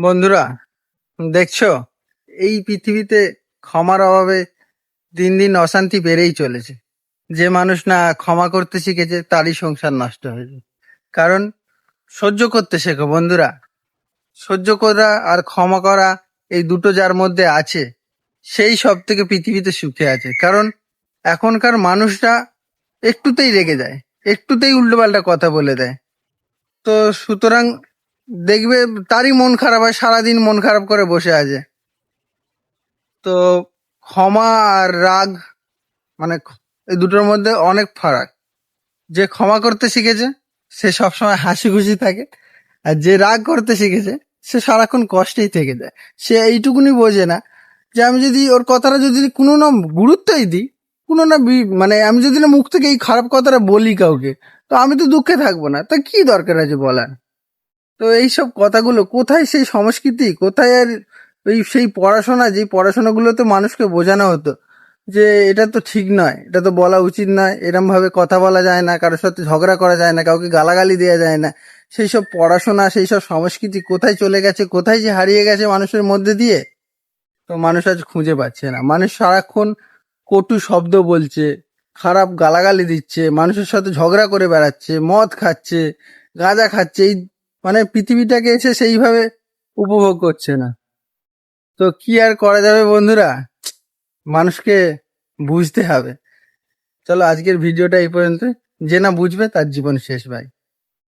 বন্ধুরা, দেখছ? এই পৃথিবীতে ক্ষমার অভাবে দিন দিন অশান্তি বেড়েই চলেছে। যে মানুষ না ক্ষমা করতে শিখেছে, তারই সংসার নষ্ট হয়েছে। কারণ সহ্য করতে শেখো বন্ধুরা। সহ্য করা আর ক্ষমা করা এই দুটো যার মধ্যে আছে, সেই সব থেকে পৃথিবীতে সুখে আছে। কারণ এখনকার মানুষরা একটুতেই রেগে যায়, একটুতেই উল্টোপাল্টা কথা বলে দেয়। তো সুতরাং দেখবে তারই মন খারাপ হয়, সারাদিন মন খারাপ করে বসে আছে। তো ক্ষমা আর রাগ মানে এই দুটোর মধ্যে অনেক ফারাক। যে ক্ষমা করতে শিখেছে, সে সবসময় হাসি খুশি থাকে। আর যে রাগ করতে শিখেছে, সে সারাক্ষণ কষ্টেই থেকে যায়। সে এইটুকুনি বোঝে না যে আমি যদি ওর কথাটা যদি কোনো না গুরুত্বই দিই, কোনো না মানে আমি যদি না মুখ থেকে এই খারাপ কথাটা বলি কাউকে, তো আমি তো দুঃখে থাকব না। তা কি দরকার আছে বলার? তো এইসব কথাগুলো, কোথায় সেই সংস্কৃতি? কোথায় আর ওই সেই পড়াশোনা? যে পড়াশোনাগুলো তো মানুষকে বোঝানো হতো যে এটা তো ঠিক নয়, এটা তো বলা উচিত নয় এরম ভাবে কথা বলা যায় না, কারোর সাথে ঝগড়া করা যায় না, কাউকে গালাগালি দেওয়া যায় না। সেই সব পড়াশোনা, সেই সব সংস্কৃতি কোথায় চলে গেছে, কোথায় যে হারিয়ে গেছে মানুষের মধ্যে দিয়ে? তো মানুষ আজ খুঁজে পাচ্ছে না। মানুষ সারাক্ষণ কটু শব্দ বলছে, খারাপ গালাগালি দিচ্ছে, মানুষের সাথে ঝগড়া করে বেড়াচ্ছে, মদ খাচ্ছে, গাঁজা খাচ্ছে, এই মানে পৃথিবীটাকে এসে সেইভাবে উপভোগ করছে না। তো কি আর করা যাবে বন্ধুরা? মানুষকে বুঝতে হবে। চলো আজকের ভিডিওটা এই পর্যন্ত যে না বুঝবে তার জীবন শেষ ভাই